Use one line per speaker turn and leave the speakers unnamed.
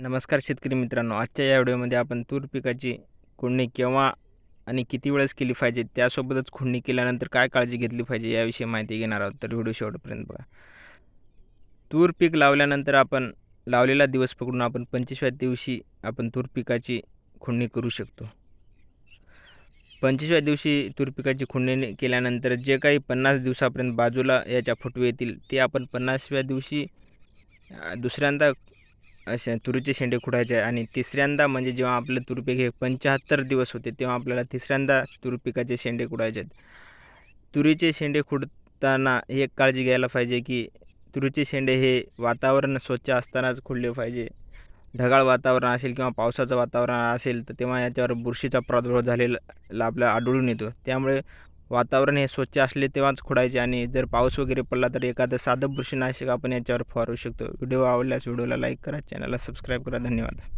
नमस्कार शेतकरी मित्रांनो. आजच्या या व्हिडिओमध्ये आपण तूर पिकाची खुडणी केव्हा आणि किती वेळेस केली पाहिजे त्यासोबतच खुडणी केल्यानंतर काय काळजी घेतली पाहिजे याविषयी माहिती घेणार आहोत. तर व्हिडिओ शेवटपर्यंत बघा. तूर पीक लावल्यानंतर आपण लावलेला दिवस पकडून आपण पंचवीसव्या दिवशी आपण तूर पिकाची खुडणी करू शकतो. पंचवीसव्या दिवशी तूर पिकाची खुडणी केल्यानंतर जे काही पन्नास दिवसापर्यंत बाजूला याच्या फुटवे येतील ते आपण पन्नासव्या दिवशी दुसऱ्यांदा असे तुरीचे शेंडे खुडायचे आणि तिसऱ्यांदा म्हणजे जेव्हा आपलं तुरपीक हे पंच्याहत्तर दिवस होते तेव्हा आपल्याला तिसऱ्यांदा तुरपिकाचे शेंडे खुडायचे आहेत. तुरीचे शेंडे खुडताना एक काळजी घ्यायला पाहिजे की तुरीचे शेंडे हे वातावरण स्वच्छ असतानाच खुडले पाहिजे. ढगाळ वातावरण असेल किंवा पावसाचं वातावरण असेल तर तेव्हा याच्यावर बुरशीचा प्रादुर्भाव झालेला आपल्याला आढळून येतो. त्यामुळे वातावरण हे स्वच्छ असले तेव्हाच खोडायचे आणि जर पाऊस वगैरे पडला तर एखादं साधं बुरशीनाशक आपण याच्यावर फवारू शकतो. व्हिडिओ आवडल्यास व्हिडिओला लाईक करा चॅनलला सबस्क्राईब करा. धन्यवाद.